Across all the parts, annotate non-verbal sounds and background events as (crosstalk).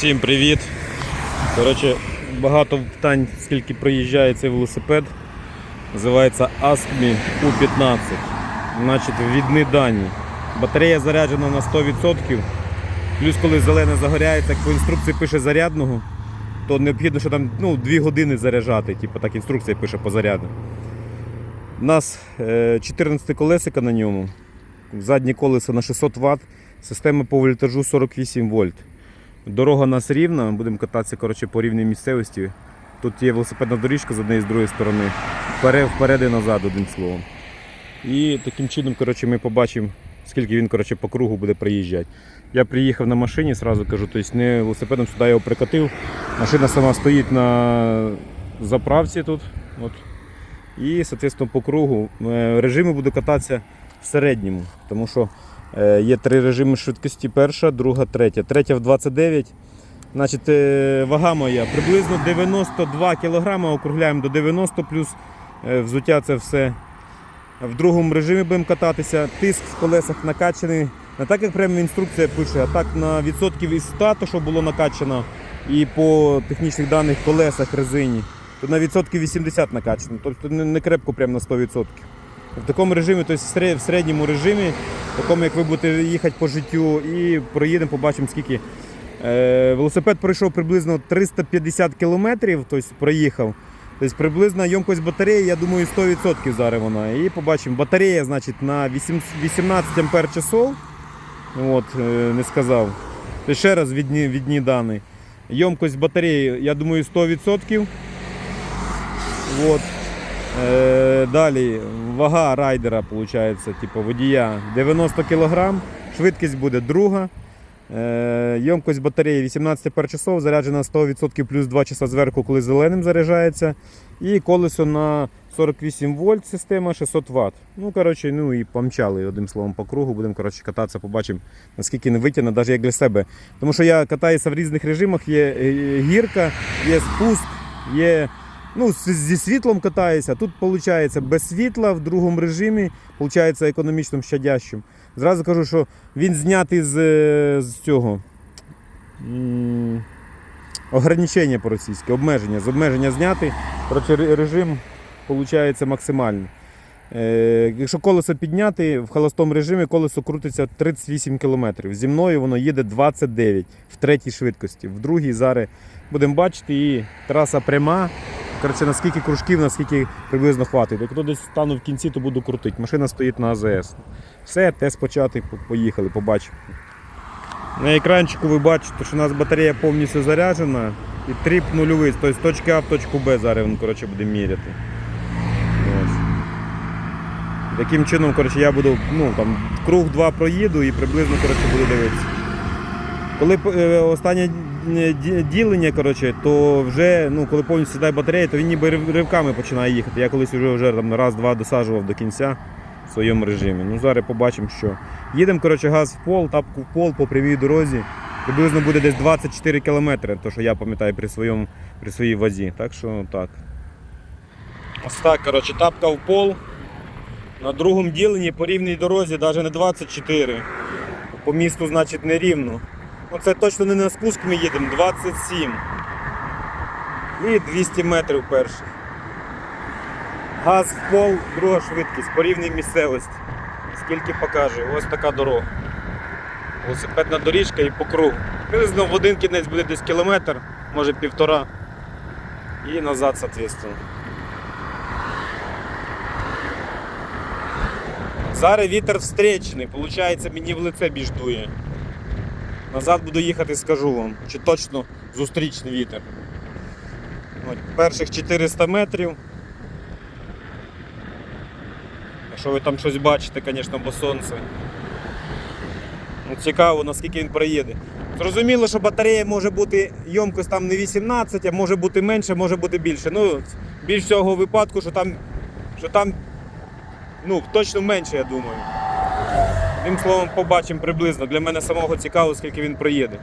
Всім привіт. Коротше, багато питань, скільки приїжджає цей велосипед. Називається ASCMI U15. Значить, відні дані. Батарея заряджена на 100%. Плюс, коли зелене загоряється, як по інструкції пише зарядного, то необхідно, що там ну, 2 години заряджати. Типу, так інструкція пише по заряду. У нас е, 14 колесика на ньому. Заднє колесо на 600 Вт, система по вольтажу 48 вольт. Дорога у нас рівна, будемо кататися коротше, по рівній місцевості. Тут є велосипедна доріжка з однієї з другої сторони. Вперед, і назад, одним словом. І таким чином коротше, ми побачимо, скільки він коротше, по кругу буде приїжджати. Я приїхав на машині, сразу кажу, тобто не велосипедом сюди його прикатив. Машина сама стоїть на заправці тут. От. І, соответственно, по кругу Е, режими буду кататися в середньому, тому що є три режими швидкості: перша, друга, третя. Третя в 29. Значить, е, вага моя приблизно 92 кг, округляємо до 90 плюс е, взуття це все. В другому режимі будемо кататися. Тиск в колесах накачаний. Не так, як прямо інструкція пише, а так на відсотків із 100, то, що було накачано, і по технічних даних колесах резині, то на відсотків 80 накачано. Тобто не крепко прямо на 100%. В такому режимі, тобто в середньому режимі, такому, як ви будете їхати по життю, і проїдемо, побачимо, скільки. Е, велосипед пройшов приблизно 350 кілометрів, тобто проїхав. Тобто приблизна ємкость батареї, я думаю, 100% зараз вона. І побачимо. Батарея, значить, на 8 18 ампер часов. От, е, не сказав. Ще раз відні, відні дані. Ємкость батареї, я думаю, 100%. От. Е, далі вага райдера, виходить, типу водія 90 кг, швидкість буде друга. Е, ємкость батареї 18 пар часов, заряджена 100% плюс 2 часа зверху, коли зеленим заряджається. І колесо на 48 вольт, система 600 Вт. Ну, коротше, ну і помчали одним словом по кругу. Будемо коротше, кататися, побачимо, наскільки не витягне, навіть як для себе. Тому що я катаюся в різних режимах, є е, гірка, є спуск, є Ну, зі світлом катаюся. Тут виходить без світла в другому режимі, виходить економічним щадящим. Зразу кажу, що він знятий з, з цього. Ограничення по-російськи, обмеження. З обмеження знятий. Коротше, ре- режим виходить максимальний. Е, якщо колесо підняти в холостому режимі, колесо крутиться 38 км. Зі мною воно їде 29 в третій швидкості. В другій зараз будемо бачити і траса пряма. Коротше, наскільки кружків, наскільки приблизно хватить. Якщо десь стану в кінці, то буду крутити. Машина стоїть на АЗС. Все, тест почати, поїхали, побачимо. На екранчику ви бачите, що у нас батарея повністю заряджена і тріп нульовий, тобто з точки А в точку Б зараз він коротше, буде міряти. Ось. Таким чином коротше, я буду ну, там, круг два проїду і приблизно коротше, буду дивитися. Коли е, останнє ді- ділення, коротше, то вже ну, коли повністю сідає батарея, то він ніби ривками починає їхати. Я колись вже, вже там, раз-два досаджував до кінця в своєму режимі. Ну, зараз побачимо, що. Їдемо коротше, газ в пол, тапку в пол по прямій дорозі. Приблизно буде десь 24 кілометри, то що я пам'ятаю при, своєму, при своїй вазі. Так що так. Ось так, коротше, тапка в пол. На другому діленні по рівній дорозі навіть не 24. По місту, значить, не рівно. Ну це точно не на спуск ми їдемо, 27. І 200 метрів перший. Газ в пол, друга швидкість, по рівній місцевості. Скільки покаже, ось така дорога. Велосипедна доріжка і по кругу. Приблизно в один кінець буде десь кілометр, може півтора. І назад, соответственно. Зараз вітер встречний, виходить, мені в лице більш дує. Назад буду їхати, скажу вам, чи точно зустрічний вітер. От, перших 400 метрів. Якщо ви там щось бачите, звісно, бо сонце. Ну, цікаво, наскільки він проїде. Зрозуміло, що батарея може бути ємкость там не 18, а може бути менше, може бути більше. Ну, більш всього випадку, що там, що там ну, точно менше, я думаю. Тим словом, побачимо приблизно. Для мене самого цікаво, скільки він проїде.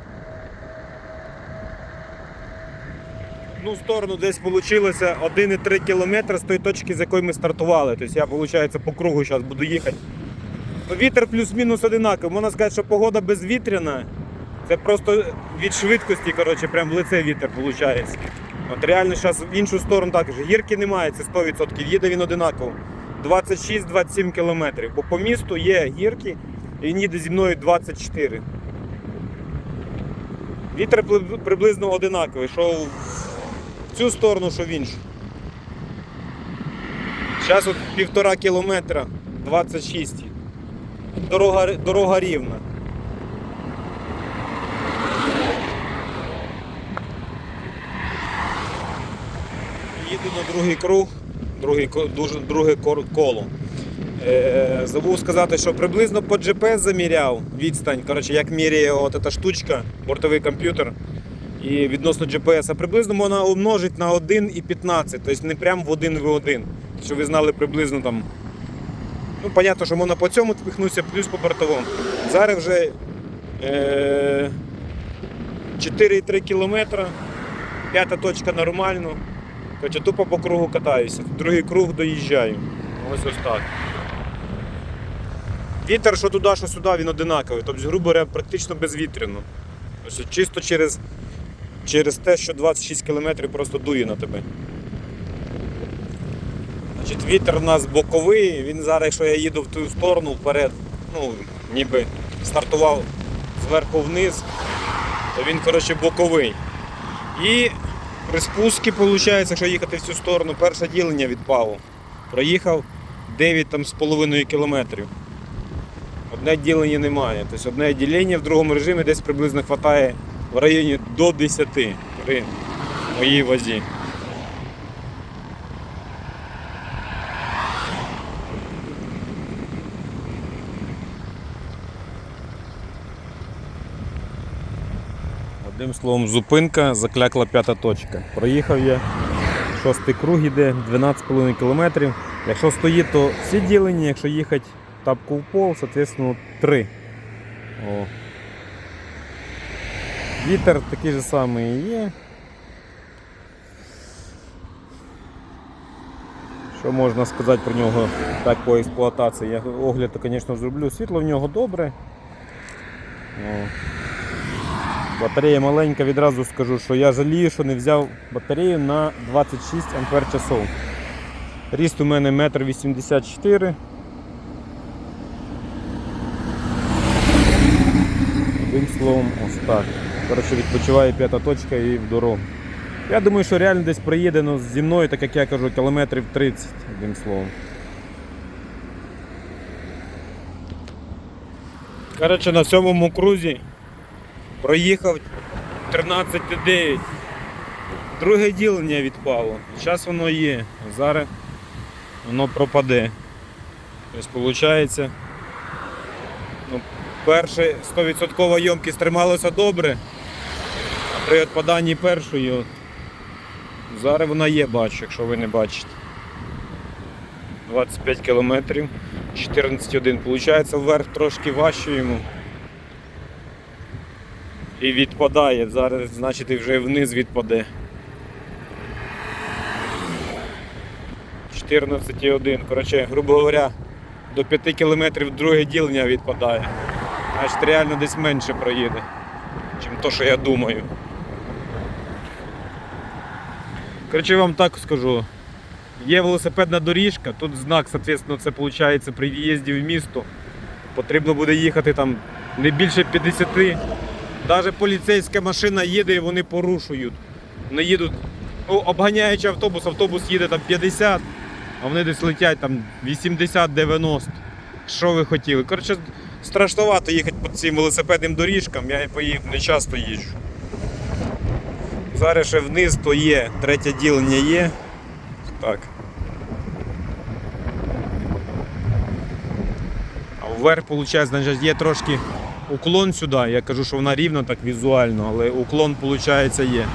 Ну, в сторону десь вийшло 1,3 км з тої точки, з якої ми стартували. Тобто я, виходить, по кругу зараз буду їхати. Ну, Вітер плюс-мінус одинаковий. Можна сказати, що погода безвітряна. Це просто від швидкості, коротше, прям в лице вітер виходить. От реально зараз в іншу сторону також. Гірки немає, це 100%. Їде він одинаково. 26-27 кілометрів. Бо по місту є гірки, і він їде зі мною 24. Вітер приблизно одинаковий, що в цю сторону, що в іншу. Зараз от півтора кілометра, 26. Дорога, дорога рівна. Їду на другий круг, другий, дуже- друге коло. Е, забув сказати, що приблизно по GPS заміряв відстань, коротше, як міряє от ця штучка, бортовий комп'ютер і відносно GPS, а приблизно можна умножити на 1,15, тобто не прямо в 1 в 1. Щоб ви знали приблизно там. Ну, понятно, що можна по цьому впихнутися, плюс по бортовому. Зараз вже е, 4,3 кілометра, п'ята точка нормально. Коротше, тупо по кругу катаюся. Другий круг доїжджаю. Ось ось так. Вітер, що туди, що сюди, він одинаковий. Тобто, грубо говоря, практично безвітряно. Ось чисто через, через те, що 26 км просто дує на тебе. Значить, вітер у нас боковий, він зараз, якщо я їду в ту сторону вперед, ну, ніби стартував зверху вниз, то він коротше, боковий. І при спуску, виходить, якщо їхати в цю сторону, перше ділення відпало. Проїхав 9,5 кілометрів. Одне ділення немає. Тобто одне ділення в другому режимі десь приблизно вистачає в районі до 10 при моїй вазі. Одним словом, зупинка, заклякла п'ята точка. Проїхав я, шостий круг іде, 12,5 км. Якщо стоїть, то всі ділені, якщо їхати тапку в пол, соответственно, 3. О. Вітер такий же самий є. Що можна сказати про нього так по експлуатації? Я огляд, звісно, зроблю. Світло в нього добре. О. Батарея маленька, відразу скажу, що я жалію, що не взяв батарею на 26 ампер часов. Ріст у мене 1,84 м. Одним словом, ось так. Коротше, відпочиває п'ята точка і в дорогу. Я думаю, що реально десь приїде ну, зі мною, так як я кажу, кілометрів 30, одним словом. Коротше, на сьомому крузі проїхав 13,9. Друге ділення відпало. Зараз воно є. Зараз воно пропаде. Тобто, виходить, ну, перше 100% ємкість трималося добре, а при відпаданні першої от, зараз вона є, бачу, якщо ви не бачите. 25 кілометрів, 14,1. Виходить, вверх трошки важче йому. І відпадає. Зараз, значить, і вже вниз відпаде. 14,1. Коротше, грубо говоря, до 5 кілометрів друге ділення відпадає. Значить, реально десь менше проїде, чим то, що я думаю. Коротше, вам так скажу. Є велосипедна доріжка, тут знак, соответственно, це виходить при в'їзді в місто. Потрібно буде їхати там не більше 50. Навіть поліцейська машина їде і вони порушують. Вони їдуть, ну, обганяючи автобус, автобус їде там 50, а вони десь летять там 80-90. Що ви хотіли? Коротше, страшновато їхати по цим велосипедним доріжкам, я по їх не часто їжджу. Зараз ще вниз то є, третє ділення є. Так. А вверх, виходить, значить, є трошки уклон сюди. Я кажу, що вона рівна так візуально, але уклон, виходить, є.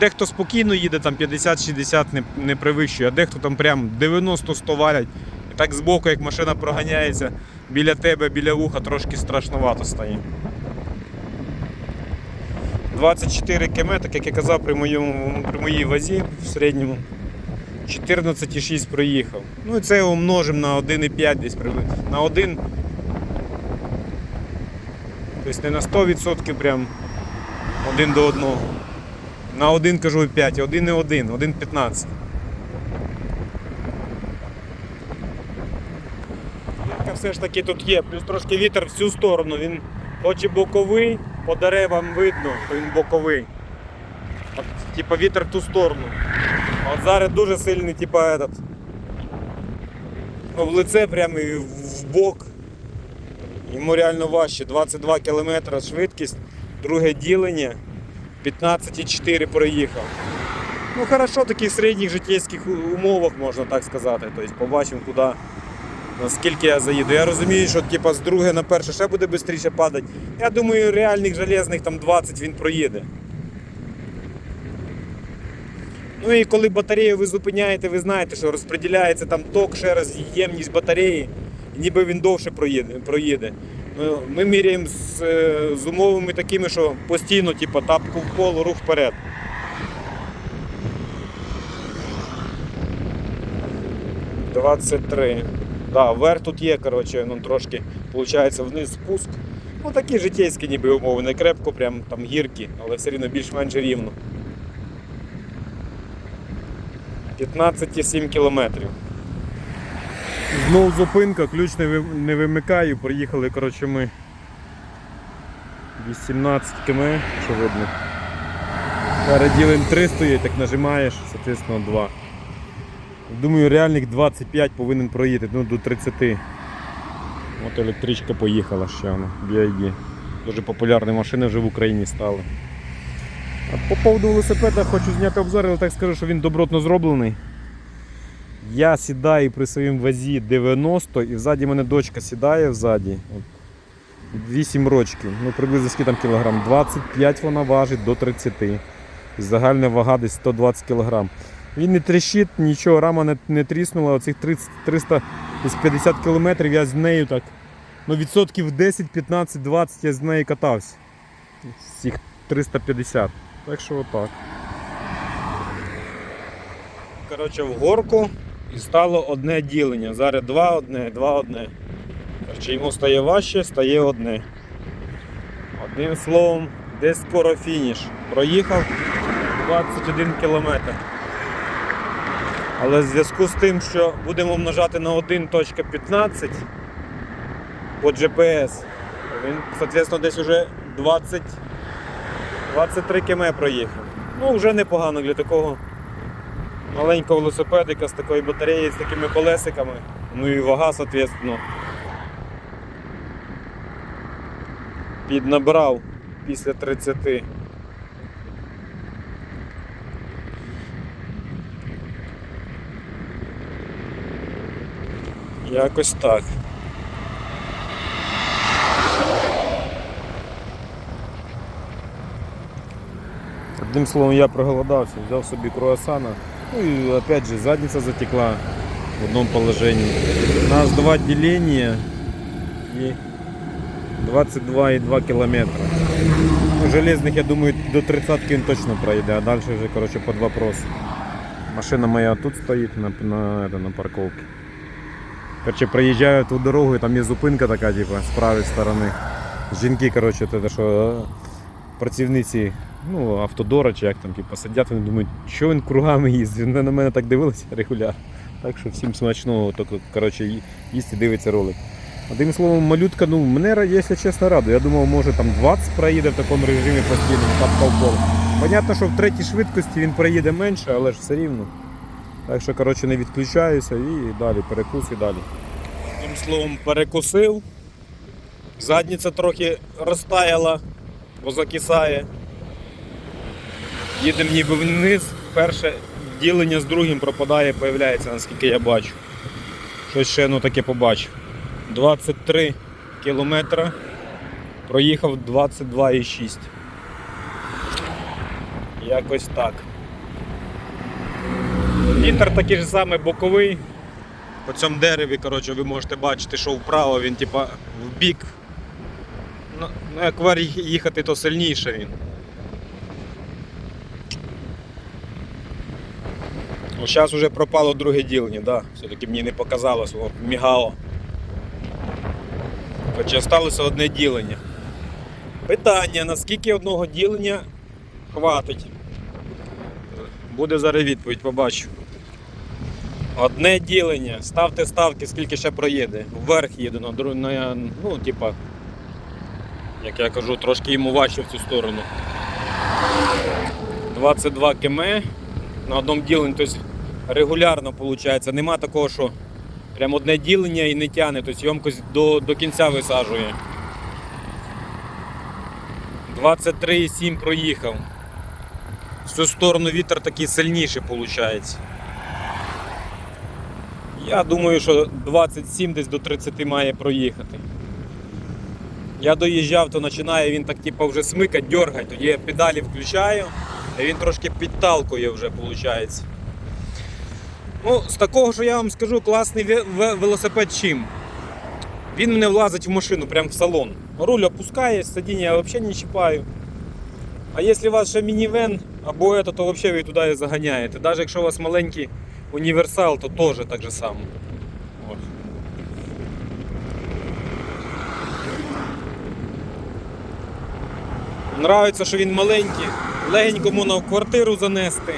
Дехто спокійно їде, там 50-60 не, не перевищує, а дехто там прям 90-100 валять. І так збоку, як машина проганяється, біля тебе, біля вуха трошки страшновато стає. 24 км, так як я казав при, моєму, при моїй вазі в середньому. 14,6 проїхав. Ну і це умножимо на 1,5 десь приблизно. На 1. Тобто не на 100% прям один до одного. На один кажу 5, один не один, один 15. Гірка все ж таки тут є, плюс трошки вітер в цю сторону, він хоч і боковий, по деревам видно, що він боковий. От, типа вітер в ту сторону. А от зараз дуже сильний, типа этот. Ну, в лице прямо і в бок. Йому реально важче. 22 км швидкість, друге ділення, 15,4 проїхав. Ну хорошо, в таких середніх життєвських умовах можна так сказати. Тобто побачимо, куди, наскільки я заїду. Я розумію, що типа, з друге на перше ще буде швидше падати. Я думаю, реальних железних там 20 він проїде. Ну і коли батарею ви зупиняєте, ви знаєте, що розподіляється там ток через ємність батареї, ніби він довше проїде. проїде. Ми міряємо з, е, з умовами такими, що постійно типу, тапку в пол, рух вперед. Двадцять три. Да, вверх тут є, коротше, ну, трошки, виходить, вниз спуск. Ну такі житейські ніби умови, не крепко, прям там гіркі, але все рівно більш-менш рівно. 15,7 кілометрів. Знов зупинка, ключ не вимикаю. Приїхали, коротше, ми 18 км, що видно. Переділим 3 стоїть, так нажимаєш, соответственно 2. Думаю, реальних 25 повинен проїти, ну до 30. От електричка поїхала ще вона, BID. Дуже популярні машини вже в Україні стали. А по поводу велосипеда хочу зняти обзор, але так скажу, що він добротно зроблений. Я сідаю при своїм вазі 90 і взаді мене дочка сідає взаді. 8 рочків, ну приблизно скільки там кілограм. 25 вона важить до 30. Загальна вага десь 120 кілограм. Він не тріщить, нічого, рама не, не тріснула. Оцих 30, 350 кілометрів я з нею так. Ну, відсотків 10, 15, 20 я з нею катався. Цих 350. Так що отак. Коротше, в горку і стало одне ділення. Зараз два одне, два одне. Коротше, йому стає важче, стає одне. Одним словом, десь скоро фініш. Проїхав 21 кілометр. Але в зв'язку з тим, що будемо множати на 1.15 по GPS, він, соответственно, десь уже 20, 23 км проїхав. Ну, вже непогано для такого маленького велосипедика з такою батареєю, з такими колесиками. Ну і вага, соответственно. Піднабрав після 30. Якось так. Одним словом, я проголодався, взяв собі круасана. Ну и опять же задница затекла в одном положении. У нас два деления и 22,2 километра. Ну, железных, я думаю, до 30 він точно пройде, а дальше вже короче, под вопрос. Машина моя тут стоїть на, на, это, на парковке. Короче, проїжджаю ту дорогу, і там є зупинка така, типу, з правої сторони. Жінки, короче, що е, працівниці ну, автодора чи як там, типу, сидять, вони думають, що він кругами їздить. Вони на мене так дивилися (laughs) регулярно. Так що всім смачного, тільки, коротше, їсть і дивиться ролик. Одним словом, малютка, ну, мене, якщо чесно, радує. Я думав, може там 20 проїде в такому режимі постійно, тапка в. Понятно, що в третій швидкості він проїде менше, але ж все рівно. Так що, коротше, не відключаюся і далі, перекус і далі. Одним словом, перекусив. Задниця трохи розтаяла, бо закисає. Їдемо ніби вниз. Перше ділення з другим пропадає, появляється, наскільки я бачу. Щось ще ну, таке побачив. 23 кілометра. Проїхав 22,6. Якось так. Вітер такий ж самий боковий. По цьому дереві, коротше, ви можете бачити, що вправо він типа в бік. Ну, ну, як вар їхати, то сильніше він. Зараз вже пропало друге ділення, да. все-таки мені не показалось, о, мігало. Хоча залишилося одне ділення. Питання, наскільки одного ділення хватить? Буде зараз відповідь, побачу. Одне ділення. Ставте ставки, скільки ще проїде. Вверх їду, на, дру- на ну, типа, як я кажу, трошки йому важче в цю сторону. 22 км на одному діленні, тобто регулярно виходить. Нема такого, що прям одне ділення і не тягне, тобто ємкость до, до кінця висаджує. 23,7 проїхав. В цю сторону вітер такий сильніший виходить. Я думаю, що 27 десь до 30 має проїхати. Я доїжджав, то починає він так типу, вже смикати, дергати, тоді я педалі включаю, і він трошки підталкує вже, виходить. Ну, з такого, що я вам скажу, класний ве- ве- велосипед чим. Він мене влазить в машину, прямо в салон. Руль опускає, сидіння я взагалі не чіпаю. А якщо у вас ще мінівен або это, то взагалі ви туди заганяєте. Навіть якщо у вас маленький універсал, то теж так же само. Нравиться, що він маленький, легенько можна в квартиру занести.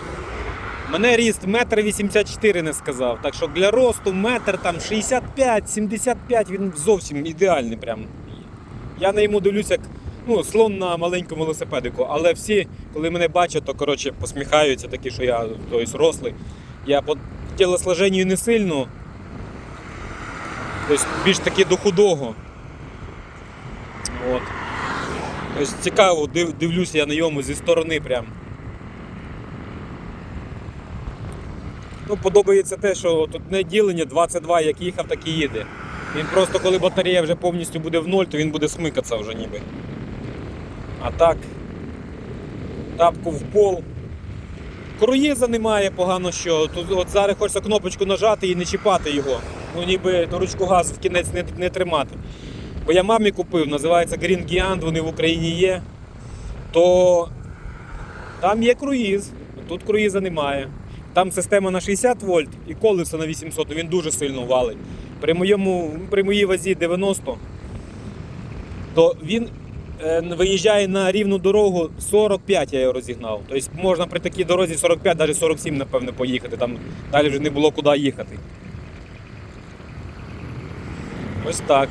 Мене ріст метр 84 не сказав. Так що для росту метр там 65-75 він зовсім ідеальний. Прям. Я на йому дивлюсь як ну, слон на маленькому велосипедику. Але всі, коли мене бачать, то коротше, посміхаються, такі, що я тобто, рослий. Я по тілосложенню не сильно. Тобто більш таки до худого. От. Тобто цікаво, див, дивлюся я на ньому зі сторони прям. Ну, подобається те, що тут не ділення 22, як їхав, так і їде. Він просто коли батарея вже повністю буде в ноль, то він буде смикатися вже ніби. А так, тапку в пол. Круїза немає погано що. Тут от зараз хочеться кнопочку нажати і не чіпати його. Ну ніби ручку газ в кінець не, не тримати. Бо я мамі купив, називається Green Giant, вони в Україні є. То там є круїз, тут круїза немає. Там система на 60 вольт і колесо на 800, ну, він дуже сильно валить. При, моєму, при моїй вазі 90, то він е, виїжджає на рівну дорогу 45 я його розігнав. Тобто можна при такій дорозі 45, навіть 47, напевно, поїхати. Там далі вже не було куди їхати. Ось так.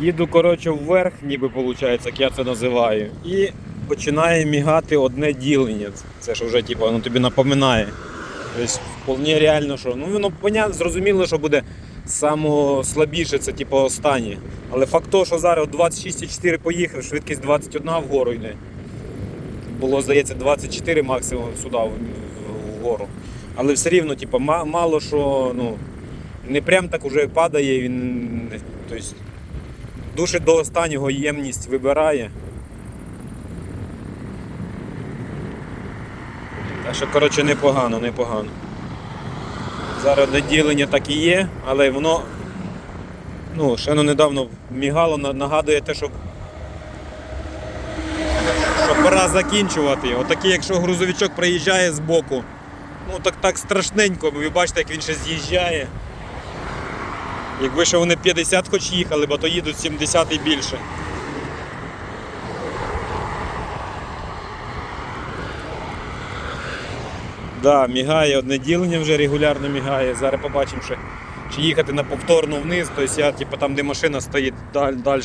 Їду, коротше, вверх, ніби виходить, як я це називаю. І починає мігати одне ділення. Це ж вже типу, воно тобі напоминає. Тобто, вполне реально, що. Ну, воно понятно, зрозуміло, що буде само це типу останнє. Але факт того, що зараз 26,4 поїхав, швидкість 21 вгору йде. Було, здається, 24 максимум сюди вгору. Але все рівно, типу, мало що, ну, не прям так уже падає, він. Тобто, Душить до останнього ємність вибирає. Так що, коротше, непогано, непогано. Зараз наділення так і є, але воно ну, ще воно недавно мігало, нагадує те, що, що пора закінчувати. Отакий, якщо грузовичок приїжджає з боку, ну так так страшненько, ви бачите, як він ще з'їжджає. Якби ще вони 50 хоч їхали, бо то їдуть 70 і більше. Да, мігає одне ділення вже регулярно мігає. Зараз побачимо, ще, чи їхати на повторну вниз, тобто я типу, там, де машина стоїть далі,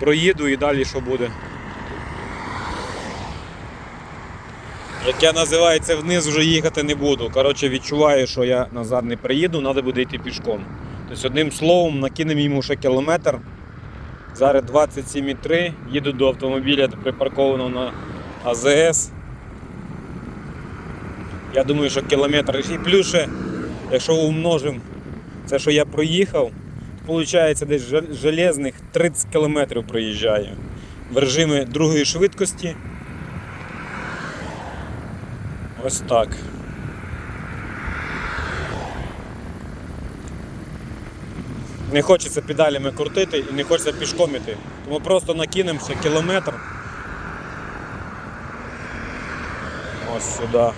проїду і далі що буде. Як я називається вниз, вже їхати не буду. Коротше, відчуваю, що я назад не приїду, треба буде йти пішком. Тобто, одним словом, накинемо йому ще кілометр. Зараз 27,3, їду до автомобіля припаркованого на АЗС. Я думаю, що кілометр. І плюс ще, якщо умножимо це, що я проїхав, то виходить десь жел- железних 30 кілометрів проїжджаю в режимі другої швидкості. Ось так. Не хочеться педалями крутити і не хочеться пішком іти. Тому просто накинемося кілометр. Ось сюди.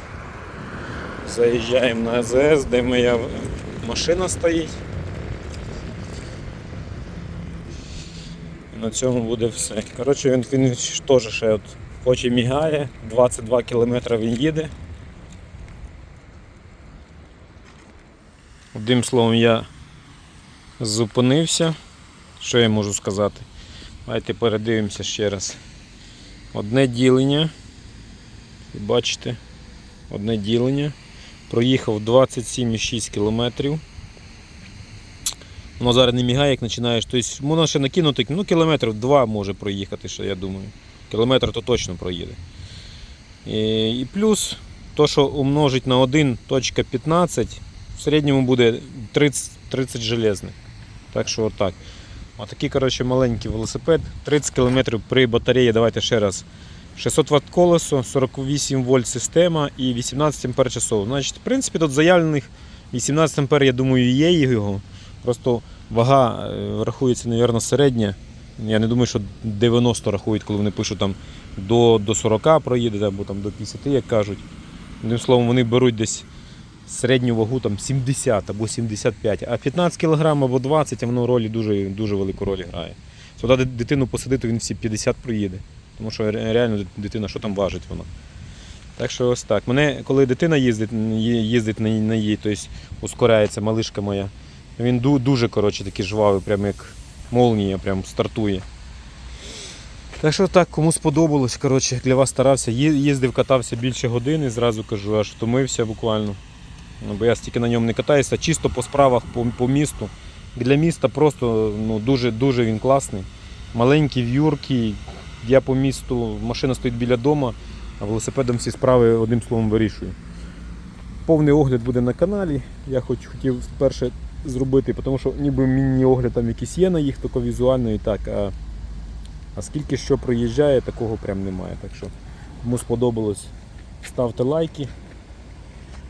Заїжджаємо на АЗС, де моя машина стоїть. На цьому буде все. Коротше, він, він теж ще от, хоч мігає, 22 км він їде. Одним словом, я зупинився. Що я можу сказати? Давайте передивимося ще раз. Одне ділення. Бачите, одне ділення. Проїхав 27,6 кілометрів. Воно зараз не мігає, як починаєш. Тобто можна ще накинути, ну кілометрів два може проїхати, ще, я думаю. Кілометр то точно проїде. І, і плюс, то, що умножить на 1.15, в середньому буде 30, 30 железних. Так що отак. Отакий, коротше, маленький велосипед. 30 км при батареї, давайте ще раз. 600 Вт колесо, 48 вольт система і 18 ампер часов. Значить, в принципі, тут заявлених 18 ампер, я думаю, є його. Просто вага е, рахується, мабуть, середня. Я не думаю, що 90 рахують, коли вони пишуть там до, до 40 проїде або там до 50, як кажуть. Одним словом, вони беруть десь середню вагу там 70 або 75, а 15 кг або 20, а воно ролі дуже, дуже велику роль грає. Сюди дитину посадити, він всі 50 проїде. Тому що реально дитина, що там важить вона. Так що ось так. Мене, коли дитина їздить, їздить на, на її, тобто ускоряється малишка моя, він ду- дуже коротше, такий жвавий, прям як молнія, прям стартує. Так що так, кому сподобалось, коротше, для вас старався. Їздив, катався більше години, зразу кажу, аж втомився буквально. Ну, Бо я стільки на ньому не катаюся, чисто по справах по, по місту. Для міста просто ну, дуже, дуже він класний. Маленький, в'юркий. Я по місту, машина стоїть біля дому, а велосипедом всі справи одним словом вирішую. Повний огляд буде на каналі. Я хоч хотів вперше зробити, тому що ніби міні-огляд там якийсь є на їх, тільки візуально і так. А, а скільки що проїжджає, такого прям немає. Так що кому сподобалось, ставте лайки.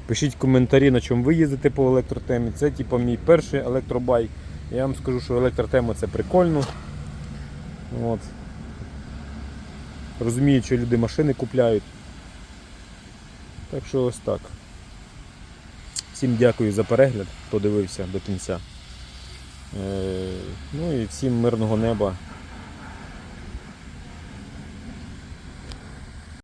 Пишіть коментарі, на чому ви їздите по електротемі. Це типу, мій перший електробайк. Я вам скажу, що електротема це прикольно. От. Розумію, що люди машини купляють. Так що ось так. Всім дякую за перегляд, хто дивився до кінця. Е, ну і всім мирного неба